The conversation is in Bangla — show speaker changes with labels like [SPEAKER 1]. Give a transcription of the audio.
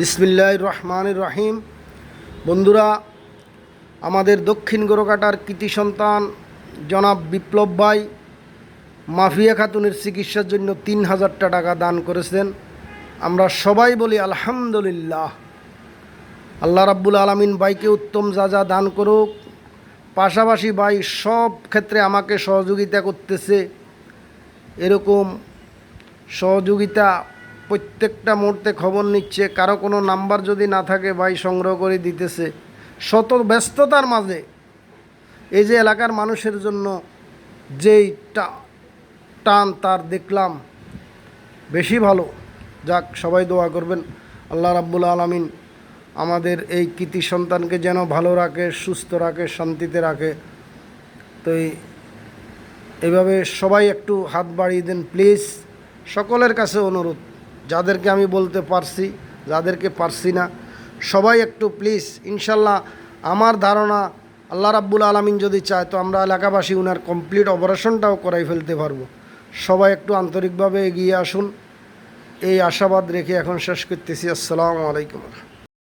[SPEAKER 1] বিসমিল্লাহ রহমান রহিম। বন্ধুরা, আমাদের দক্ষিণ গোরকাটার কৃতি সন্তান জনাব বিপ্লব ভাই মাফিয়া খাতুনের চিকিৎসার জন্য তিন হাজারটা টাকা দান করেছেন। আমরা সবাই বলি আলহামদুলিল্লাহ। আল্লাহ রাব্বুল আলমিন ভাইকে উত্তম যা যা দান করুক। পাশাপাশি ভাই সব ক্ষেত্রে আমাকে সহযোগিতা করতেছে। এরকম সহযোগিতা প্রত্যেকটা মুহূর্তে খবর নিচ্ছে, কারও কোনো নাম্বার যদি না থাকে ভাই সংগ্রহ করে দিতেছে। শত ব্যস্ততার মাঝে এই যে এলাকার মানুষের জন্য যেই টান তার দেখলাম, বেশি ভালো। যাক, সবাই দোয়া করবেন, আল্লাহ রাব্বুল আলমিন আমাদের এই কৃতি সন্তানকে যেন ভালো রাখে, সুস্থ রাখে, শান্তিতে রাখে। তো এই, এভাবে সবাই একটু হাত বাড়িয়ে দেন, প্লিজ। সকলের কাছে অনুরোধ। যাদেরকে আমি বলতে পারছি, যাদেরকে পারছি না, সবাই একটু প্লিজ ইনশাল্লাহ আমার ধারণা আল্লাহ রাব্বুল আলমিন যদি চায় তো আমরা এলাকাবাসী উনার কমপ্লিট অপারেশনটাও করাই ফেলতে পারব। সবাই একটু আন্তরিকভাবে এগিয়ে আসুন। এই আশাবাদ রেখে এখন শেষ করতেছি। আসসালামু আলাইকুম।